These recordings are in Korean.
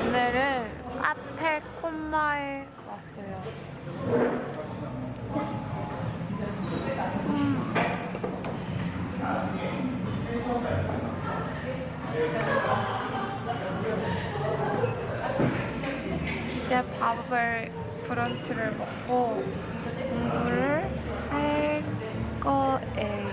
오늘은 앞에 콤마에 왔어요. 음. 이제 밥을 브런치를 먹고 공부를 할 거예요.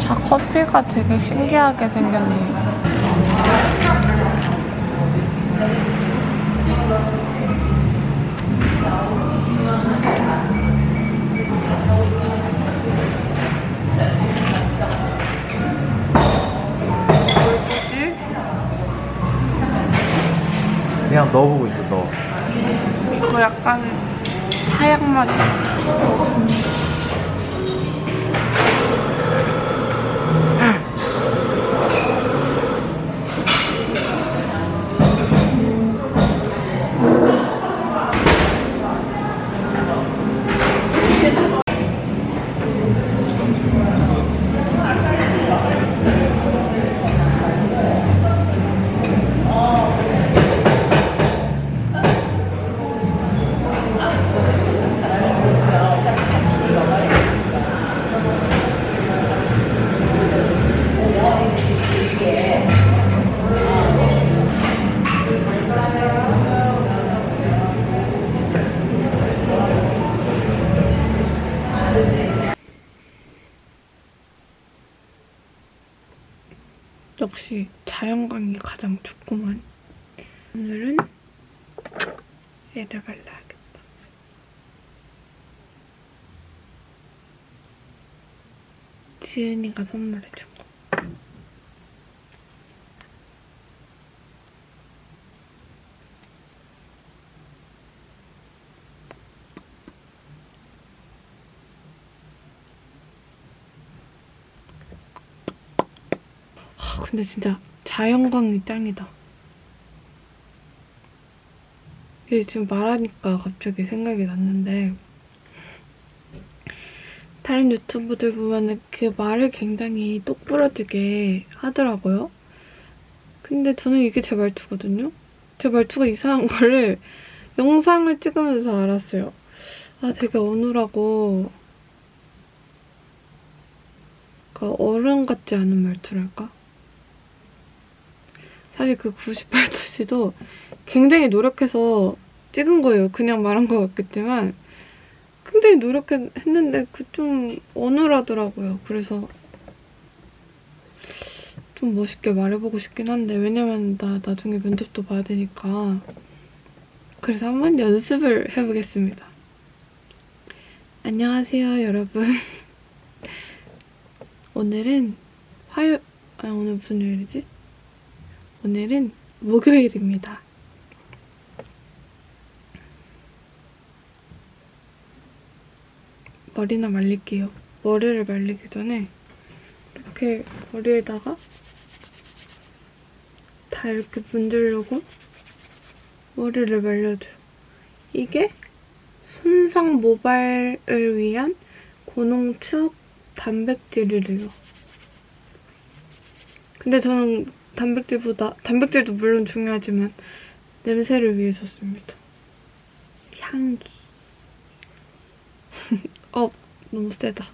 자, 커피가 되게 신기하게 생겼네요. 그냥 넣어보고 있어 너 이거 약간 사약 맛이 역시 자연광이 가장 좋구만. 오늘은 얘를 발라야겠다. 지은이가 선물해준 근데 진짜 자연광이 짱이다. 이게 지금 말하니까 갑자기 생각이 났는데 다른 유튜브들 보면은 그 말을 굉장히 똑부러지게 하더라고요. 근데 저는 이게 제 말투거든요. 제 말투가 이상한 거를 영상을 찍으면서 알았어요. 아, 되게 어눌하고 그러니까 어른 같지 않은 말투랄까? 사실 그 98도씨도 굉장히 노력해서 찍은 거예요. 그냥 말한 것 같겠지만 굉장히 노력했는데 그 좀 어눌하더라고요. 그래서 좀 멋있게 말해보고 싶긴 한데 왜냐면 나 나중에 면접도 봐야 되니까 그래서 한번 연습을 해보겠습니다. 안녕하세요, 여러분. 오늘은 화요 아 오늘 무슨 요일이지? 오늘은 목요일입니다. 머리나 말릴게요. 머리를 말리기 전에 이렇게 머리에다가 다 이렇게 문지르고 머리를 말려줘요. 이게 손상 모발을 위한 고농축 단백질이래요. 근데 저는 단백질보다 단백질도 물론 중요하지만 냄새를 위해 줬습니다. 향기. 어, 너무 세다.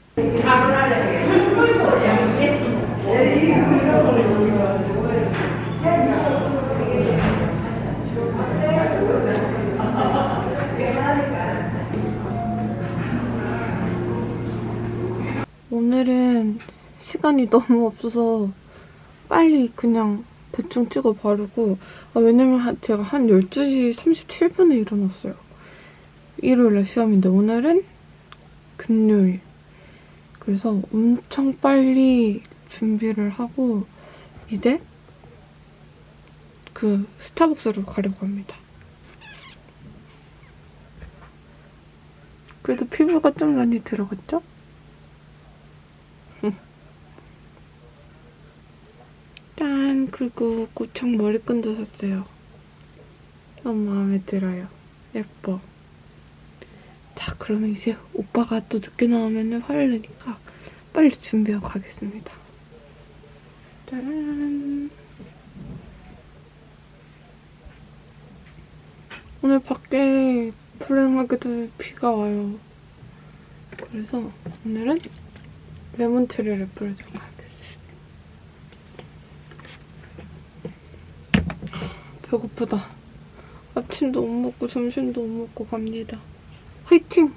오늘은 시간이 너무 없어서 빨리 그냥 대충 찍어 바르고 아, 왜냐면 한- 제가 한 12시 37분에 일어났어요. 일요일날 시험인데 오늘은 금요일. 그래서 엄청 빨리 준비를 하고 이제 그 스타벅스로 가려고 합니다. 그래도 피부가 좀 많이 들어갔죠? 그리고 고청 머리끈도 샀어요. 너무 마음에 들어요. 예뻐. 자, 그러면 이제 오빠가 또 늦게 나오면 화를 내니까 빨리 준비하고 가겠습니다. 짜란. 오늘 밖에 불행하게도 비가 와요. 그래서 오늘은 레몬트리를 뿌려주고 가겠어요. 배고프다. 아침도 못 먹고 점심도 못 먹고 갑니다. 화이팅!